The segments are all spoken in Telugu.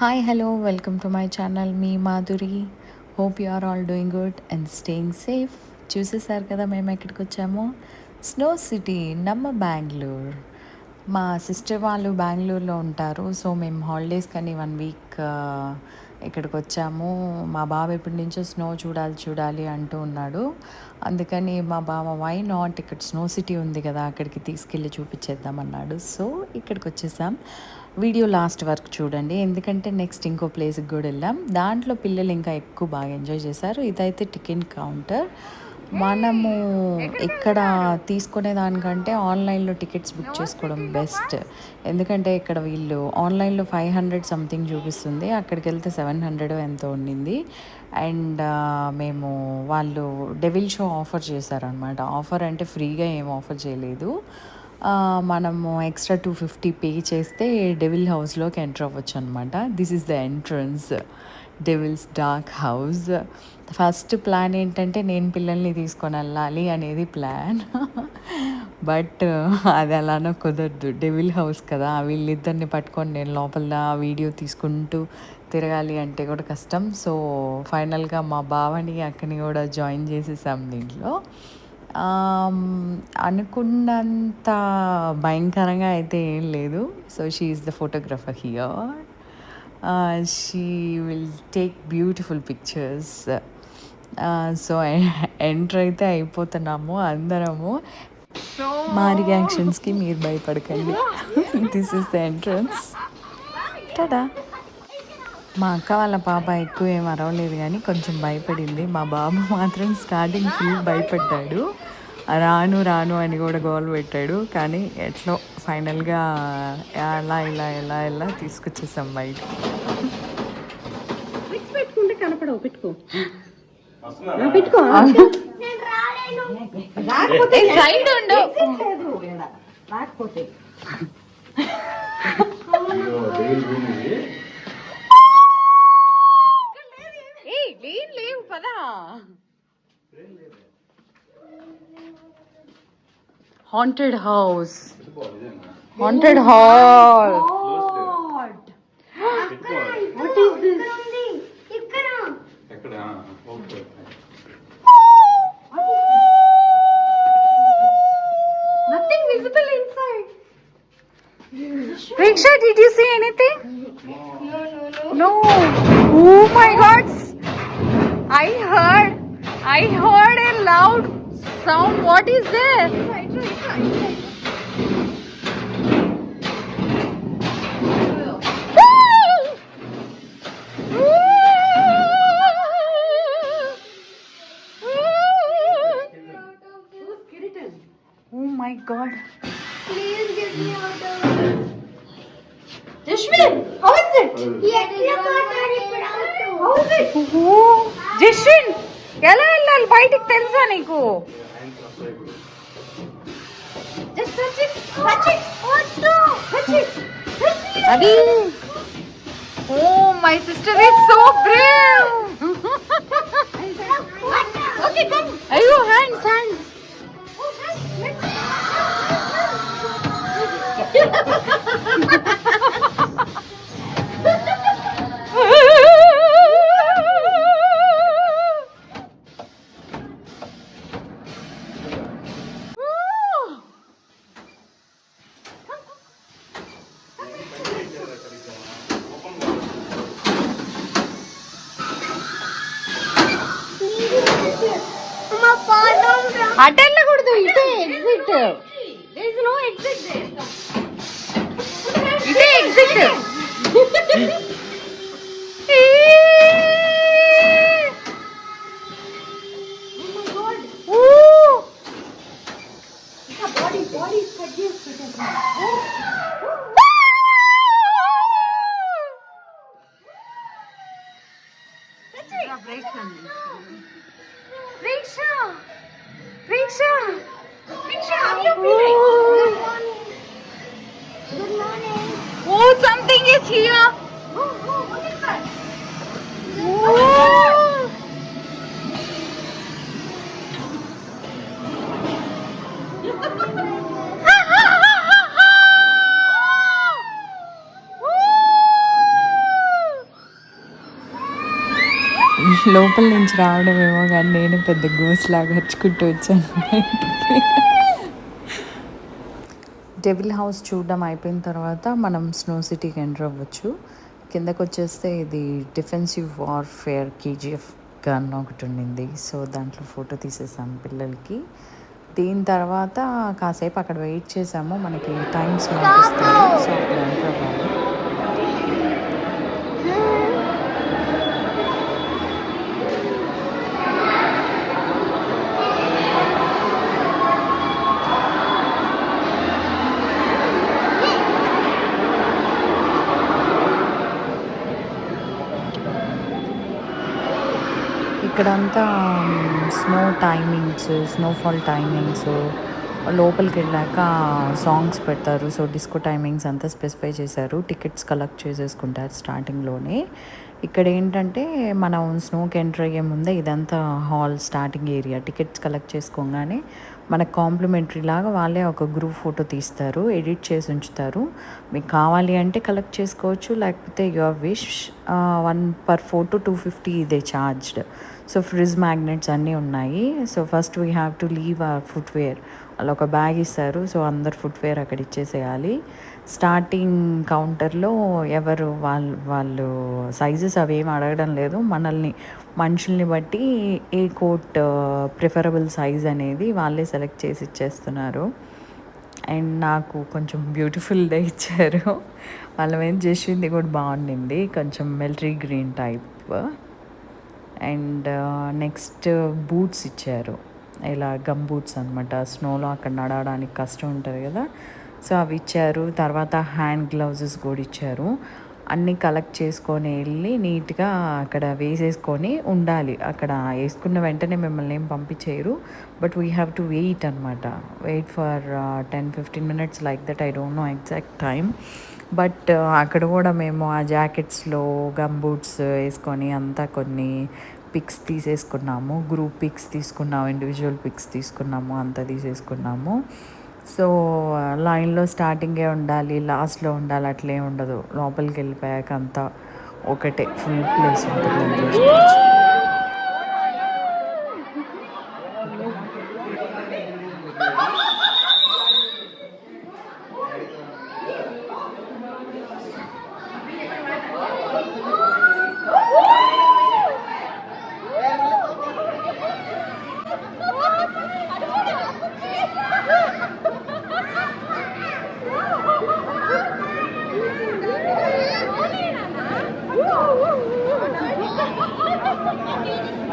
Hi hello welcome to my channel me Madhuri hope you are all doing good and staying safe చూసేసారు కదా మేము ఎక్కడికి వచ్చామో? స్నో సిటీ నమ్మ బెంగళూరు మా సిస్టర్ వాళ్ళు బెంగళూరులో ఉంటారు సో మేము హాలిడేస్ కానీ వన్ వీక్ ఇక్కడికి uh, వచ్చాము. మా బావ ఎప్పటి నుంచో స్నో చూడాలి చూడాలి అంటూ ఉన్నాడు. అందుకని మా బావ వై నాట్ ఇక్కడ స్నో సిటీ ఉంది కదా అక్కడికి తీసుకెళ్ళి చూపించేద్దామన్నాడు సో ఇక్కడికి వచ్చేసాం. వీడియో లాస్ట్ వరకు చూడండి. ఎందుకంటే నెక్స్ట్ ఇంకో ప్లేస్కి కూడా వెళ్ళాం దాంట్లో పిల్లలు ఇంకా ఎక్కువ బాగా ఎంజాయ్ చేశారు. ఇదైతే టికెట్ కౌంటర్. మనము ఇక్కడ తీసుకునే దానికంటే ఆన్లైన్లో టికెట్స్ బుక్ చేసుకోవడం బెస్ట్. ఎందుకంటే ఇక్కడ వీళ్ళు ఆన్లైన్లో ఫైవ్ హండ్రెడ్ సంథింగ్ చూపిస్తుంది. అక్కడికి వెళ్తే సెవెన్ హండ్రెడ్ ఎంతో ఉండింది. అండ్ మేము వాళ్ళు డెవిల్ షో ఆఫర్ చేశారనమాట ఆఫర్ అంటే ఫ్రీగా ఏం ఆఫర్ చేయలేదు. మనము ఎక్స్ట్రా టూ ఫిఫ్టీ పే చేస్తే డెవిల్ హౌస్లోకి ఎంటర్ అవ్వచ్చు అనమాట this is the entrance devil's dark house first plan ఏంటంటే నేను పిల్లల్ని తీసుకొని వెళ్ళాలి అనేది ప్లాన్ బట్ అది అలానో కుదరదు. డెవిల్ హౌస్ కదా. వీళ్ళిద్దరిని పట్టుకొని నేను లోపల వీడియో తీసుకుంటూ తిరగాలి అంటే కూడా కష్టం. సో ఫైనల్గా మా బావని అక్కని కూడా జాయిన్ చేసేసాం దీంట్లో. అనుకున్నంత భయంకరంగా అయితే ఏం లేదు. So she is the photographer here she will take beautiful pictures so enter అయితే అయిపోతున్నాము అందరము. మా రియాక్షన్స్కి మీరు భయపడకండి. This is the entrance tada మా అక్క వాళ్ళ పాప ఎక్కువ ఏం అరవలేదు కానీ కొంచెం భయపడింది. మా బాబు మాత్రం స్టార్టింగ్ ఫుల్ భయపడ్డాడు రాను రాను అని కూడా గోల్ పెట్టాడు. కానీ ఎట్లో ఫైనల్గా అలా ఇలా ఎలా ఎలా తీసుకొచ్చేసాం బయటికి. విక్స్ పెట్టుకుంటే కనపడవు. పెట్టుకో. సైడ్. రాకపోతే haunted house. Haunted oh hall. What is this? Nothing visible inside. Riksha, did you see anything? No, no, no. No. Oh my god, I heard, I heard a loud sound. What is there? Oh my God. Just touch it. Touch it. oh no, Touch it. Touch it. Adi. Oh, my sister is so brave. okay, come. Are you hands, hands? Oh, hands. Let's body body cut చేసి పెట్టేసాను లోపల నుంచి రావడమేమో కానీ నేను పెద్ద గోస్లాగా హచ్చుకుంటూ వచ్చాను. డెవిల్ హౌస్ చూడడం అయిపోయిన తర్వాత మనం స్నో సిటీకి ఎంటర్ అవ్వచ్చు. కిందకు వచ్చేస్తే ఇది డిఫెన్సివ్ వార్ఫేర్ కేజీఎఫ్ గన్ ఒకటి ఉండింది. సో దాంట్లో ఫోటో తీసేసాం పిల్లలకి. దీని తర్వాత కాసేపు అక్కడ వెయిట్ చేసాము. మనకి టైమ్స్ కనిపిస్తాయి సో అక్కడ ఎంటర్ అవ్వాలి. ఇక్కడంతా స్నో టైమింగ్స్ స్నోఫాల్ టైమింగ్స్ లోపలికి వెళ్ళాక సాంగ్స్ పెడతారు. సో డిస్కో టైమింగ్స్ అంతా స్పెసిఫై చేశారు. టికెట్స్ కలెక్ట్ చేసేసుకుంటారు స్టార్టింగ్లోనే ఇక్కడ ఏంటంటే మనం స్నోకి ఎంటర్ అయ్యే ముందే ఇదంతా hall starting area tickets collect చేసుకోగానే మనకు కాంప్లిమెంటరీ లాగా వాళ్ళే ఒక గ్రూప్ ఫోటో తీస్తారు ఎడిట్ చేసి ఉంచుతారు. మీకు కావాలి అంటే కలెక్ట్ చేసుకోవచ్చు. లేకపోతే your wish one per photo two fifty ఇదే ఛార్జ్డ్ సో ఫ్రిజ్ మ్యాగ్నెట్స్ అన్నీ ఉన్నాయి. So first we have to leave our footwear అలా ఒక బ్యాగ్ ఇస్తారు. సో అందరు ఫుట్వేర్ అక్కడ ఇచ్చేసేయాలి. స్టార్టింగ్ కౌంటర్లో ఎవరు వాళ్ళు వాళ్ళు సైజెస్ అవి ఏమి అడగడం లేదు. మనల్ని మనుషుల్ని బట్టి ఏ కోట్ ప్రిఫరబుల్ సైజ్ అనేది వాళ్ళే సెలెక్ట్ చేసి ఇచ్చేస్తున్నారు. అండ్ నాకు కొంచెం బ్యూటిఫుల్దే ఇచ్చారు. వాళ్ళం ఏం చేసింది కూడా బాగుండింది. కొంచెం military green type and next boots ఇచ్చారు. ఇలా గమ్ బూట్స్ అనమాట స్నోలో అక్కడ నడవడానికి కష్టం ఉంటుంది కదా. సో అవి ఇచ్చారు. తర్వాత హ్యాండ్ గ్లౌజెస్ కూడా ఇచ్చారు. అన్నీ కలెక్ట్ చేసుకొని వెళ్ళి నీట్గా అక్కడ వేసేసుకొని ఉండాలి. అక్కడ వేసుకున్న వెంటనే మిమ్మల్ని ఏం పంపించేయరు. But we have to wait అనమాట wait for ten fifteen minutes like that. I don't know exact time but అక్కడ కూడా మేము ఆ జాకెట్స్లో గమ్ బూట్స్ వేసుకొని అంతా కొన్ని పిక్స్ తీసేసుకున్నాము. గ్రూప్ పిక్స్ తీసుకున్నాము ఇండివిజువల్ పిక్స్ తీసుకున్నాము అంతా తీసేసుకున్నాము. సో లైన్లో స్టార్టింగే ఉండాలి లాస్ట్లో ఉండాలి అట్లే ఉండదు. లోపలికి వెళ్ళిపోయాక అంతా ఒకటే ఫుల్ ప్లేస్ ఉంటుంది ハハハハ!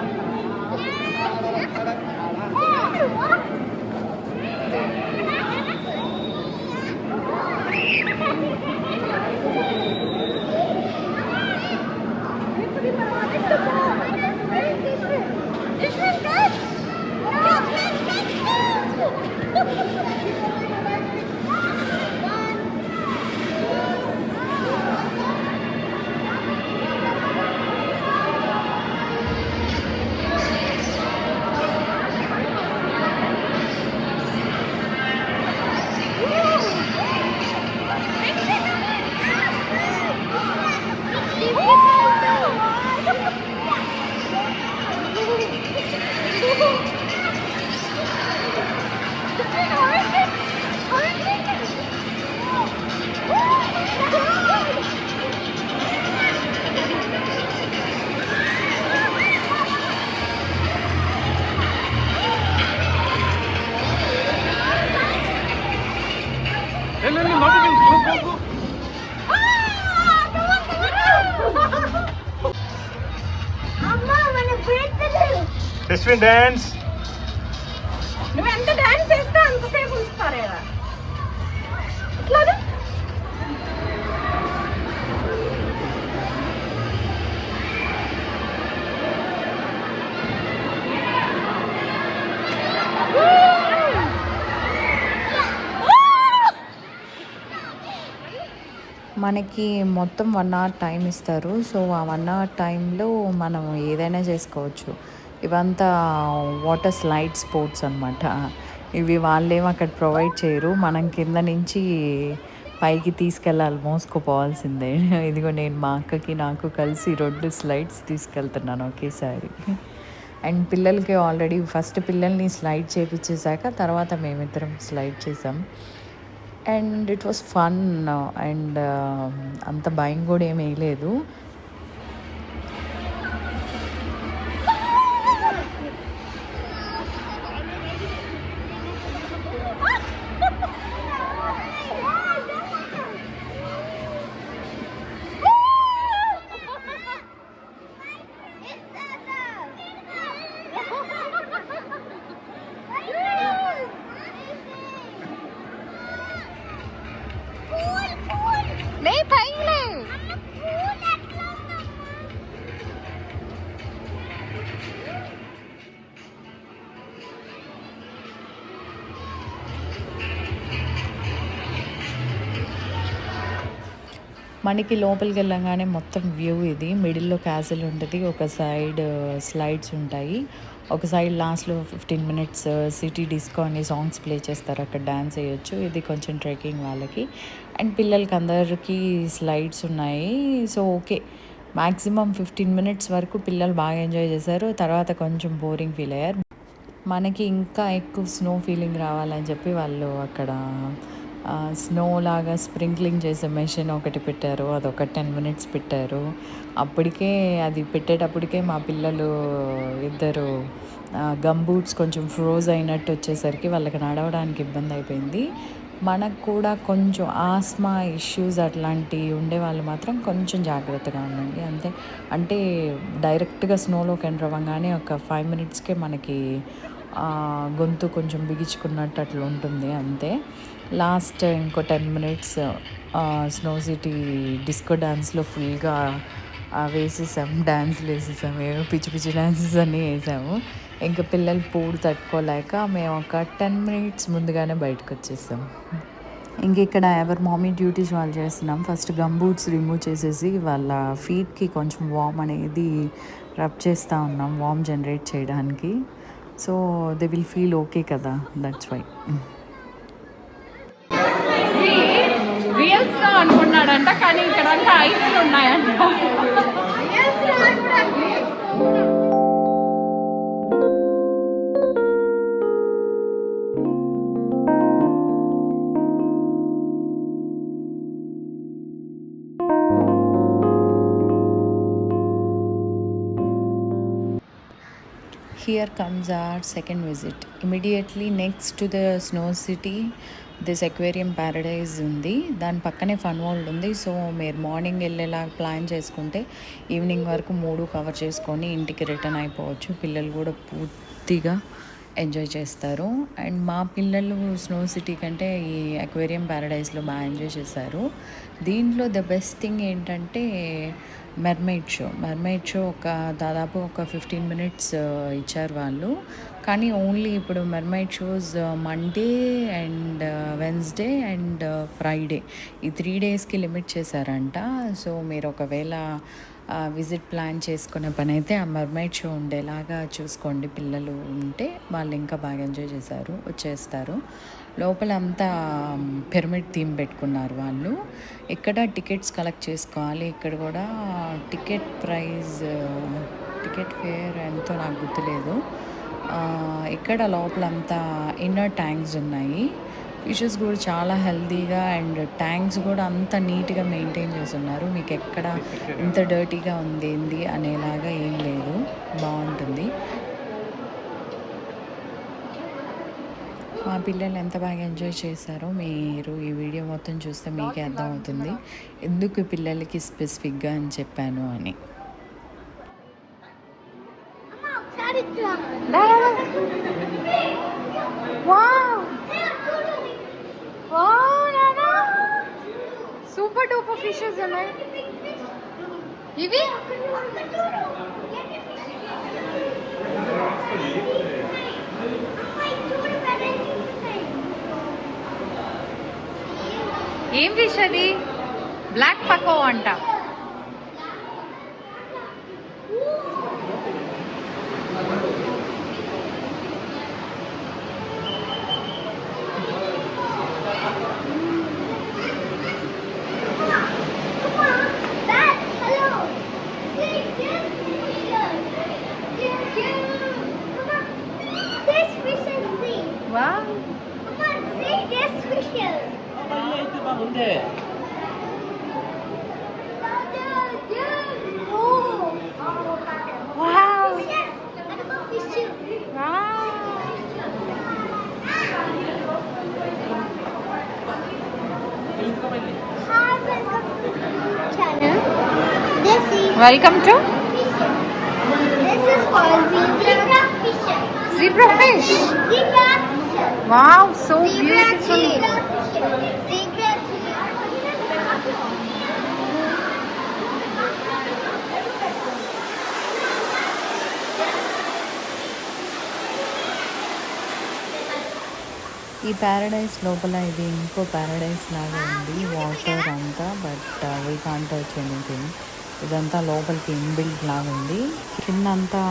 Testing dance. నువ్వు ఎంత డాన్స్ చేస్తే అంతసేపు ఉంచుతారు మనకి మొత్తం వన్ అవర్ టైం ఇస్తారు. సో ఆ వన్ అవర్ టైంలో మనం ఏదైనా చేసుకోవచ్చు. ఇవంతా వాటర్ స్లైడ్ స్పోర్ట్స్ అనమాట ఇవి వాళ్ళేం అక్కడ ప్రొవైడ్ చేయరు. మనం కింద నుంచి పైకి తీసుకెళ్ళాలి మోసుకుపోవాల్సిందే. ఇదిగో నేను మా అక్కకి నాకు కలిసి రెండు స్లైడ్స్ తీసుకెళ్తున్నాను ఒకేసారి. అండ్ పిల్లలకి ఆల్రెడీ ఫస్ట్ పిల్లల్ని స్లైడ్ చేపించేశాక తర్వాత మేమిద్దరం స్లైడ్ చేసాం. And it was fun and అంత భయం కూడా ఏమీ లేదు. మనకి లోపలికి వెళ్ళంగానే మొత్తం వ్యూ ఇది. మిడిల్లో క్యాసిల్ ఉంటుంది. ఒక సైడ్ స్లైడ్స్ ఉంటాయి. ఒక సైడ్ లాస్ట్లో ఫిఫ్టీన్ మినిట్స్ సిటీ డిస్కో అని సాంగ్స్ ప్లే చేస్తారు. అక్కడ డ్యాన్స్ వేయొచ్చు ఇది కొంచెం ట్రెక్కింగ్ వాళ్ళకి. అండ్ పిల్లలకి అందరికీ స్లైడ్స్ ఉన్నాయి. So okay. Maximum fifteen minutes వరకు పిల్లలు బాగా ఎంజాయ్ చేశారు. తర్వాత కొంచెం బోరింగ్ ఫీల్ అయ్యారు. మనకి ఇంకా ఎక్కువ స్నో ఫీలింగ్ రావాలని చెప్పి వాళ్ళు అక్కడ స్నో లాగా స్ప్రింక్లింగ్ చేసే మెషిన్ ఒకటి పెట్టారు. అది ఒక టెన్ మినిట్స్ పెట్టారు. అప్పటికే అది పెట్టేటప్పటికే మా పిల్లలు ఇద్దరు గమ్ బూట్స్ కొంచెం ఫ్రోజ్ అయినట్టు వచ్చేసరికి వాళ్ళకి నడవడానికి ఇబ్బంది అయిపోయింది. మనకు కూడా కొంచెం ఆస్మా ఇష్యూస్ అట్లాంటివి ఉండే వాళ్ళు మాత్రం కొంచెం జాగ్రత్తగా ఉండండి. అంతే. అంటే డైరెక్ట్గా స్నోలోకి ఎంటర్ అవ్వగానే ఒక ఫైవ్ మినిట్స్కే మనకి గొంతు కొంచెం బిగించుకున్నట్టు అట్లా ఉంటుంది. అంతే. లాస్ట్ ఇంకో ten minutes snow city disco డ్యాన్స్లో ఫుల్గా వేసేసాం డ్యాన్స్లు వేసేసాము ఏమో పిచ్చి పిచ్చి డ్యాన్సెస్ అన్నీ వేసాము. ఇంకా పిల్లలు పూడు తట్టుకోలేక మేము ఒక టెన్ మినిట్స్ ముందుగానే బయటకు వచ్చేసాం. ఇంక ఇక్కడ ఎవరి మామీ డ్యూటీస్ వాళ్ళు చేస్తున్నాం ఫస్ట్ గంబూట్స్ రిమూవ్ చేసేసి వాళ్ళ ఫీట్కి కొంచెం వామ్ అనేది రబ్ చేస్తూ ఉన్నాం వామ్ జనరేట్ చేయడానికి. So they will feel okay కదా దట్స్ వై రియల్స్గా అనుకున్నాడంట కానీ ఇక్కడ అంతా ఉన్నాయంట. Here comes our second visit. Immediately next to the snow city, this aquarium paradise ఉంది. దాని పక్కనే ఫన్ వరల్డ్ ఉంది. సో మీరు మార్నింగ్ వెళ్ళేలా ప్లాన్ చేసుకుంటే ఈవినింగ్ వరకు మూడు కవర్ చేసుకొని ఇంటికి రిటర్న్ అయిపోవచ్చు. పిల్లలు కూడా పూర్తిగా ఎంజాయ్ చేస్తారు. అండ్ మా పిల్లలు స్నో సిటీ కంటే ఈ అక్వేరియం ప్యారడైజ్లో బాగా ఎంజాయ్ చేశారు. దీంట్లో ద బెస్ట్ థింగ్ ఏంటంటే మెర్మైడ్ షో మెర్మైడ్ షో ఒక దాదాపు ఒక ఫిఫ్టీన్ మినిట్స్ uh, ఇచ్చారు వాళ్ళు. కానీ ఓన్లీ ఇప్పుడు mermaid shows Monday and Wednesday and Friday ఈ త్రీ డేస్కి లిమిట్ చేశారంట. సో మీరు ఒకవేళ uh, విజిట్ ప్లాన్ చేసుకునే పని అయితే ఆ మర్మైడ్ షో ఉండేలాగా చూసుకోండి. పిల్లలు ఉంటే వాళ్ళు ఇంకా బాగా ఎంజాయ్ చేశారు వచ్చేస్తారు. లోపల అంతా పిరమిడ్ థీమ్ పెట్టుకున్నారు వాళ్ళు. ఇక్కడ టికెట్స్ కలెక్ట్ చేసుకోవాలి ఇక్కడ కూడా టికెట్ ప్రైస్ టికెట్ ఫేర్ ఎంతో నాకు గుర్తులేదు. ఇక్కడ లోపలంతా ఇన్నర్ ట్యాంక్స్ ఉన్నాయి. ఫిషెస్ కూడా చాలా హెల్తీగా అండ్ ట్యాంక్స్ కూడా అంత నీట్గా మెయింటైన్ చేస్తున్నారు. మీకు ఎక్కడ ఇంత డర్టీగా ఉంది ఏంది అనేలాగా ఏం లేదు. బాగుంటుంది. మా పిల్లలు ఎంత బాగా ఎంజాయ్ చేశారో మీరు ఈ వీడియో మొత్తం చూస్తే మీకే అర్థమవుతుంది ఎందుకు పిల్లలకి స్పెసిఫిక్గా అని చెప్పాను అని వావ్ సూపర్ డూపర్ ఫిషెస్ ఉన్నాయి ఇవి ఏం ఫిష్ అది బ్లాక్ పకో అంట. Welcome to zebra fish. Zebra wow so Zebra beautiful. Zebra ఈ ప్యారడైస్ లోపల ఇది ఇంకో ప్యారడైస్ లాగా ఉంది. వాటర్ అంతా but we can't touch anything ఇదంతా లోపలికి ఇన్బిల్ట్ లాగా ఉంది. కింద అంతా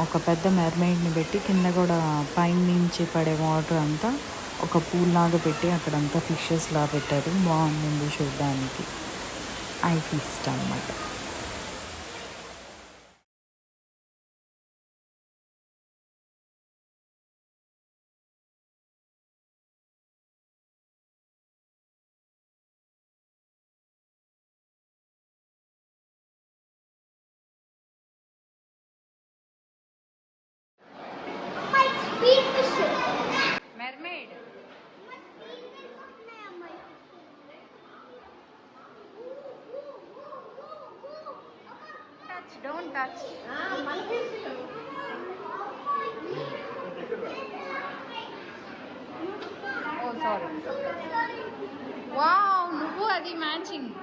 ఒక పెద్ద మెర్మైడ్ని పెట్టి కింద కూడా పైన నుంచి పడే వాటర్ అంతా ఒక పూల్ లాగా పెట్టి అక్కడంతా ఫిషెస్ లా పెట్టారు. బాగుంది చూడడానికి. ఐ ఫిస్ట్ అన్నమాట. touch, don't touch. Oh, sorry. Wow, Nubu Adi matching.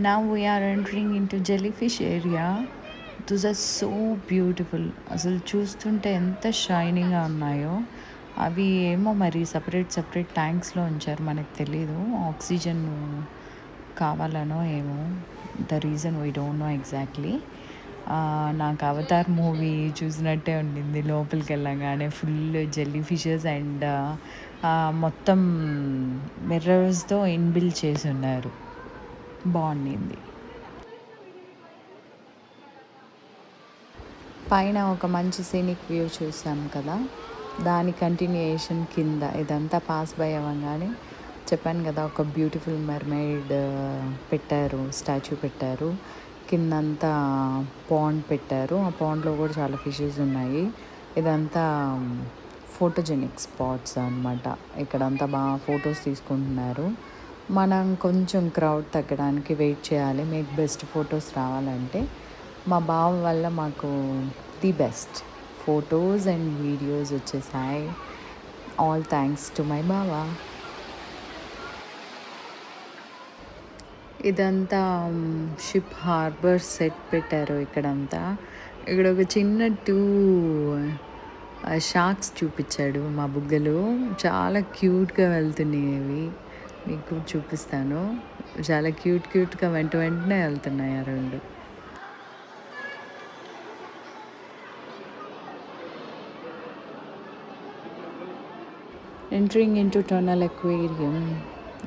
Now we are entering into jellyfish area. Those are so beautiful. అసలు చూస్తుంటే ఎంత షైనింగ్గా ఉన్నాయో. అవి ఏమో మరి సపరేట్ సపరేట్ ట్యాంక్స్లో ఉంచారు. మనకు తెలీదు. ఆక్సిజన్ కావాలనో ఏమో. The reason we don't know exactly నాకు అవతార్ మూవీ చూసినట్టే ఉండింది. లోపలికి వెళ్ళగానే ఫుల్ జెల్లీ ఫిషెస్ అండ్ మొత్తం మిర్రర్స్తో ఇన్బిల్ చేసి ఉన్నారు. బాగుండింది. పైన ఒక మంచి సీనిక్ వ్యూ చూసాం కదా? దాని కంటిన్యూయేషన్ కింద ఇదంతా పాస్ బై అవ్వగానే చెప్పాను కదా ఒక బ్యూటిఫుల్ మెర్మైడ్ పెట్టారు స్టాచ్యూ పెట్టారు. కిందంతా పాండ్ పెట్టారు. ఆ పాండ్లో కూడా చాలా ఫిషెస్ ఉన్నాయి. ఇదంతా ఫోటోజెనిక్ స్పాట్స్ అన్నమాట. ఇక్కడంతా బాగా ఫొటోస్ తీసుకుంటున్నారు. మనం కొంచెం క్రౌడ్ తగ్గడానికి వెయిట్ చేయాలి మీకు బెస్ట్ ఫొటోస్ రావాలంటే. మా బావ వల్ల మాకు the best. Photos and videos వచ్చేసాయి. ఆల్ థ్యాంక్స్ టు మై బావా. ఇదంతా షిప్ హార్బర్ సెట్ పెట్టారు ఇక్కడంతా. ఇక్కడ ఒక చిన్న టూ షాక్స్ uh, చూపించాడు మా బుగ్గలు. చాలా క్యూట్గా వెళ్తున్నాయి మీకు చూపిస్తాను. చాలా క్యూట్ క్యూట్గా వెంట వెంటనే వెళ్తున్నాయి ఆ రెండు. Entering into tunnel aquarium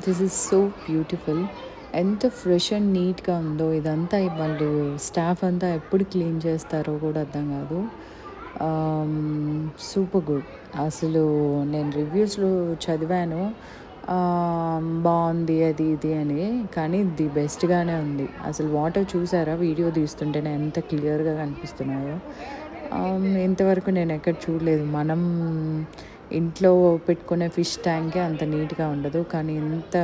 this is so beautiful ఎంత ఫ్రెష్ అండ్ నీట్గా ఉందో ఇదంతా వాళ్ళు స్టాఫ్ అంతా ఎప్పుడు క్లీన్ చేస్తారో కూడా అర్థం కాదు. Um, సూపర్ గుడ్ అసలు నేను రివ్యూస్లో చదివాను. బాగుంది అది ఇది అని కానీ ది బెస్ట్గానే ఉంది. అసలు వాటర్ చూసారా? వీడియో తీస్తుంటేనే ఎంత క్లియర్గా కనిపిస్తున్నాయో. ఇంతవరకు నేను ఎక్కడ చూడలేదు. మనం ఇంట్లో పెట్టుకునే ఫిష్ ట్యాంకే అంత నీట్గా ఉండదు కానీ ఇంత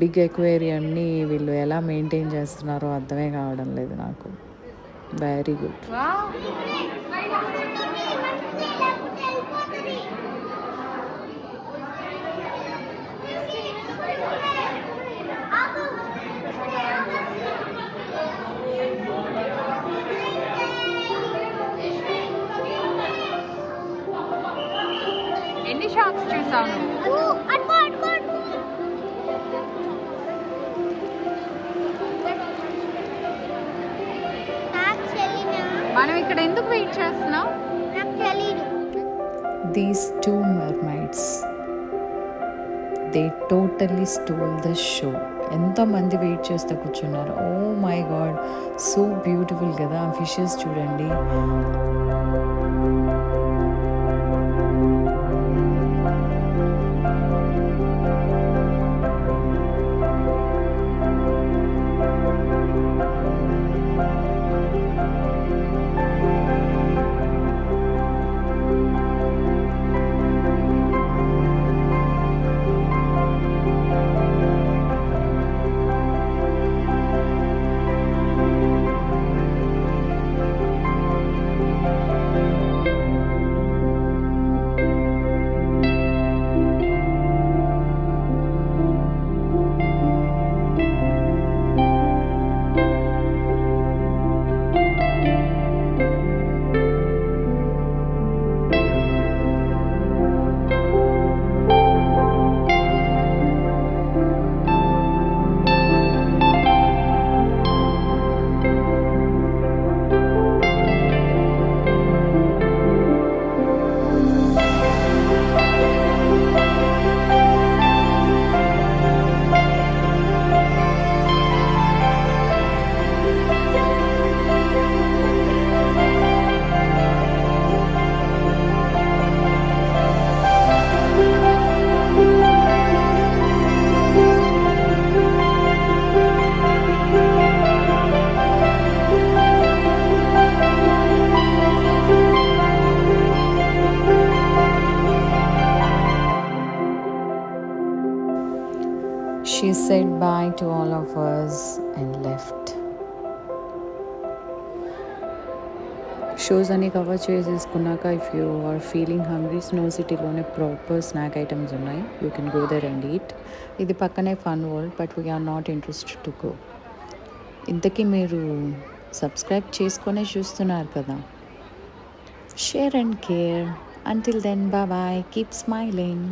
బిగ్ ఎక్వేరియంని వీళ్ళు ఎలా మెయింటైన్ చేస్తున్నారో అర్థమే కావడం లేదు నాకు. వెరీ గుడ్ నువ్వు చెల్లినా మనం ఇక్కడ ఎందుకు వెయిట్ తెలీదు. These two mermaids they totally stole the show ఎంతోమంది వెయిట్ చేస్తూ కూర్చున్నారు. Oh my god so beautiful కదా ఫిషెస్ చూడండి. షోస్ అన్ని cover చేసేసుకున్నాక if you are feeling hungry snow సిటీలోనే ప్రాపర్ స్నాక్ ఐటమ్స్ ఉన్నాయి. You can go there and eat ఇది పక్కనే fun world but we are not interested to go ఇంతకీ మీరు సబ్స్క్రైబ్ చేసుకొనే చూస్తున్నారు కదా. Share and care until then bye keep smiling